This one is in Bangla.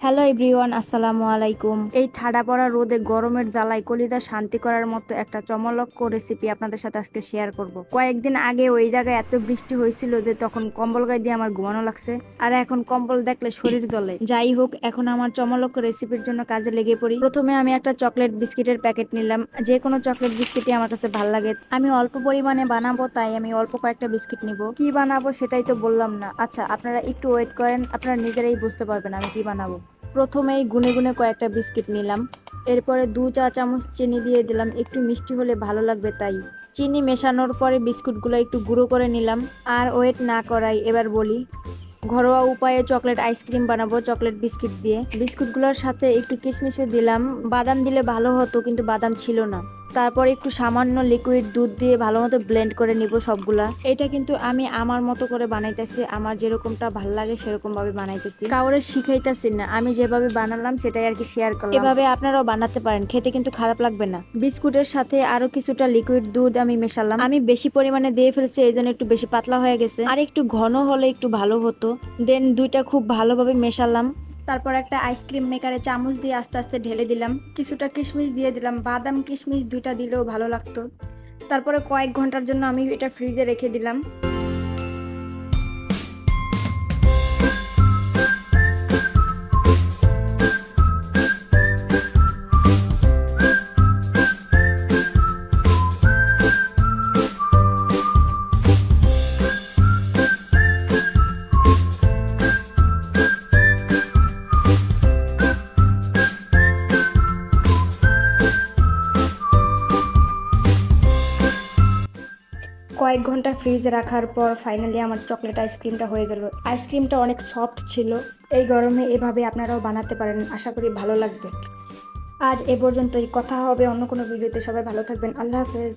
হ্যালো এভরিওয়ান আসসালামু আলাইকুম এই ঠাডা পড়া রোদে গরমের জ্বালায় কলিদা শান্তি করার মতো একটা চমলক্ষ রেসিপি আপনাদের সাথে আজকে শেয়ার করব। কয়েকদিন আগে ওই জায়গায় এত বৃষ্টি হয়েছিল যে তখন কম্বল গায়ে দিয়ে আমার ঘুমানো লাগছে। আর এখন কম্বল দেখলে শরীর জ্বলে। যাই হোক, এখন আমার চমলক্ষ রেসিপির জন্য কাজে লেগে পড়ি। প্রথমে আমি একটা চকলেট বিস্কিটের প্যাকেট নিলাম। যে কোনো চকলেট বিস্কিটই আমার কাছে ভালো লাগে। আমি অল্প পরিমাণে বানাবো, তাই আমি অল্প কয়েকটা বিস্কিট নিব। কি বানাবো সেটাই তো বললাম না। আচ্ছা আপনারা একটু ওয়েট করেন। আপনারা নিজেরাই বুঝতে পারবেন আমি কি বানাবো। প্রথমেই গুনে গুনে কয়েকটা বিস্কিট নিলাম। এরপরে দু চা চামচ চিনি দিয়ে দিলাম। একটু মিষ্টি হলে ভালো লাগবে তাই। চিনি মেশানোর পরে বিস্কুটগুলো একটু গুঁড়ো করে নিলাম। আর ওয়েট না করাই এবার বলি, ঘরোয়া উপায়ে চকলেট আইসক্রিম বানাবো চকলেট বিস্কিট দিয়ে। বিস্কুটগুলোর সাথে একটু কিশমিশও দিলাম। বাদাম দিলে ভালো হতো, কিন্তু বাদাম ছিল না। তারপর একটু সামান্য লিকুইড দুধ দিয়ে ভালো মতো ব্লেন্ড করে নিব সবগুলা। এটা কিন্তু আমি আমার মতো করে বানাইতেছি, আমার যেরকমটা ভালো লাগে সেরকম ভাবে বানাইতেছি। কাউরে শিখাইতেছি না, আমি যেভাবে বানালাম সেটাই আর কি শেয়ার করলাম। এভাবে আপনারাও বানাতে পারেন, খেতে কিন্তু খারাপ লাগবে না। বিস্কুটের সাথে আরও কিছুটা লিকুইড দুধ আমি মেশালাম। আমি বেশি পরিমাণে দিয়ে ফেলছি এই জন্য একটু বেশি পাতলা হয়ে গেছে। আর একটু ঘন হলে একটু ভালো হতো। দেন দুইটা খুব ভালোভাবে মেশালাম। তারপর একটা আইসক্রিম মেকারে চামচ দিয়ে আস্তে আস্তে ঢেলে দিলাম। কিছুটা কিশমিশ দিয়ে দিলাম। বাদাম কিশমিশ দুইটা দিলেও ভালো লাগতো। তারপরে কয়েক ঘণ্টার জন্য আমি এটা ফ্রিজে রেখে দিলাম। কয়েক ঘণ্টা ফ্রিজে রাখার পর ফাইনালি আমার চকলেট আইসক্রিমটা হয়ে গেল। আইসক্রিমটা অনেক সফট ছিল। এই গরমে এভাবে আপনারাও বানাতে পারেন, আশা করি ভালো লাগবে। আজ এ পর্যন্তই, কথা হবে অন্য কোনো ভিডিওতে সবাই ভালো থাকবেন, আল্লাহ হাফেজ।